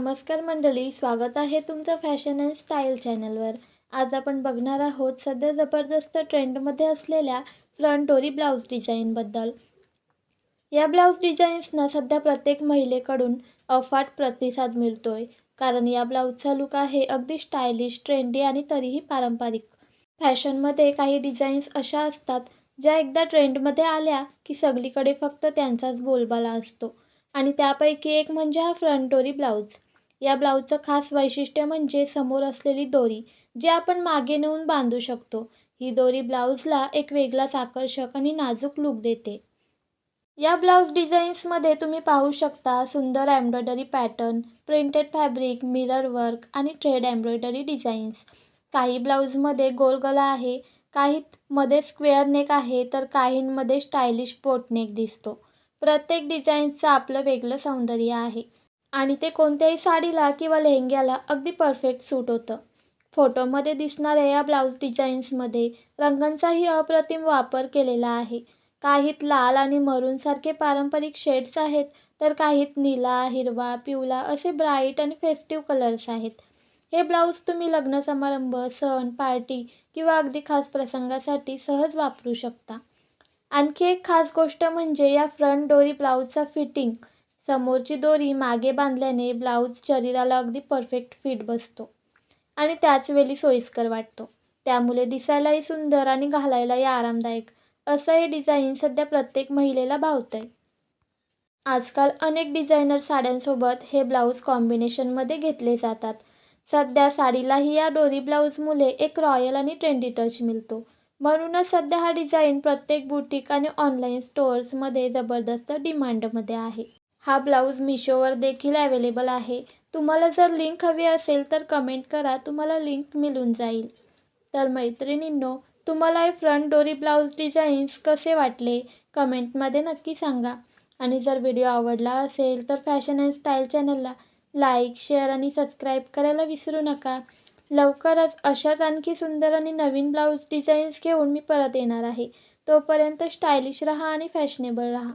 नमस्कार मंडळी स्वागत आहे तुमचं फॅशन अँड स्टाईल चॅनलवर. आज आपण बघणार आहोत सध्या जबरदस्त ट्रेंडमध्ये असलेल्या फ्रंट डोरी ब्लाऊज डिझाईनबद्दल या ब्लाऊज डिझाईन्सना सध्या प्रत्येक महिलेकडून अफाट प्रतिसाद मिळतोय. कारण या ब्लाऊजचा लुक आहे अगदी स्टायलिश ट्रेंडी आणि तरीही पारंपरिक. फॅशनमध्ये काही डिझाईन्स अशा असतात ज्या एकदा ट्रेंडमध्ये आल्या की सगळीकडे फक्त त्यांचाच बोलबाला असतो. आणि त्यापैकी एक म्हणजे हा फ्रंट डोरी ब्लाऊज या ब्लाऊजचं खास वैशिष्ट्य म्हणजे समोर असलेली दोरी जी आपण मागे नेऊन बांधू शकतो. ही दोरी ब्लाऊजला एक वेगळाच आकर्षक आणि नाजूक लूक देते. या ब्लाऊज डिझाईन्समध्ये तुम्ही पाहू शकता सुंदर embroidery pattern printed fabric mirror work आणि ट्रेड एम्ब्रॉयडरी डिझाईन्स. काही ब्लाऊजमध्ये गोल गला आहे काहीमध्ये स्क्वेअर नेक आहे तर काहींमध्ये स्टायलिश बोटनेक दिसतो. प्रत्येक डिझाईन्सचं आपलं वेगळं सौंदर्य आहे. आणि ते कोणत्याही साडीला किंवा लेहंग्याला अगदी परफेक्ट सूट होतं. फोटोमध्ये दिसणाऱ्या या ब्लाऊज डिझाईन्समध्ये रंगांचाही अप्रतिम वापर केलेला आहे. काहीत लाल आणि मरूनसारखे पारंपरिक शेड्स आहेत तर काहीत निळा हिरवा पिवळा असे ब्राईट आणि फेस्टिव्ह कलर्स आहेत. हे ब्लाऊज तुम्ही लग्न समारंभ सण पार्टी किंवा अगदी खास प्रसंगासाठी सहज वापरू शकता. आणखी एक खास गोष्ट म्हणजे या फ्रंट डोरी ब्लाऊजचा फिटिंग समोरची दोरी मागे बांधल्याने ब्लाऊज शरीराला अगदी परफेक्ट फिट बसतो. आणि त्याचवेळी सोयीस्कर वाटतो. त्यामुळे दिसायलाही सुंदर आणि घालायलाही आरामदायक असं हे डिझाईन सध्या प्रत्येक महिलेला भावतं आहे आजकाल अनेक डिझायनर साड्यांसोबत हे ब्लाऊज कॉम्बिनेशनमध्ये घेतले जातात. सध्या साडीलाही या डोरी ब्लाऊजमुळे एक रॉयल आणि ट्रेंडी टच मिळतो. म्हणूनच सध्या हा डिझाईन प्रत्येक बुटीक आणि ऑनलाईन स्टोअर्समध्ये जबरदस्त डिमांडमध्ये आहे. हा ब्लाऊज मिशोवर देखील अवेलेबल आहे. तुम्हाला जर लिंक हवी असेल तर कमेंट करा. तुम्हाला लिंक मिळून जाईल. तर मैत्रिणींनो तुम्हाला हे फ्रंट डोरी ब्लाऊज डिझाईन्स कसे वाटले? कमेंटमध्ये नक्की सांगा. आणि जर व्हिडिओ आवडला असेल तर फॅशन अँड स्टाईल चॅनलला लाईक शेअर आणि सबस्क्राईब करायला विसरू नका. लवकरच अशाच आणखी सुंदर आणि नवीन ब्लाऊज डिझाईन्स घेऊन मी परत येणार आहे. तोपर्यंत स्टायलिश रहा आणि फॅशनेबल रहा.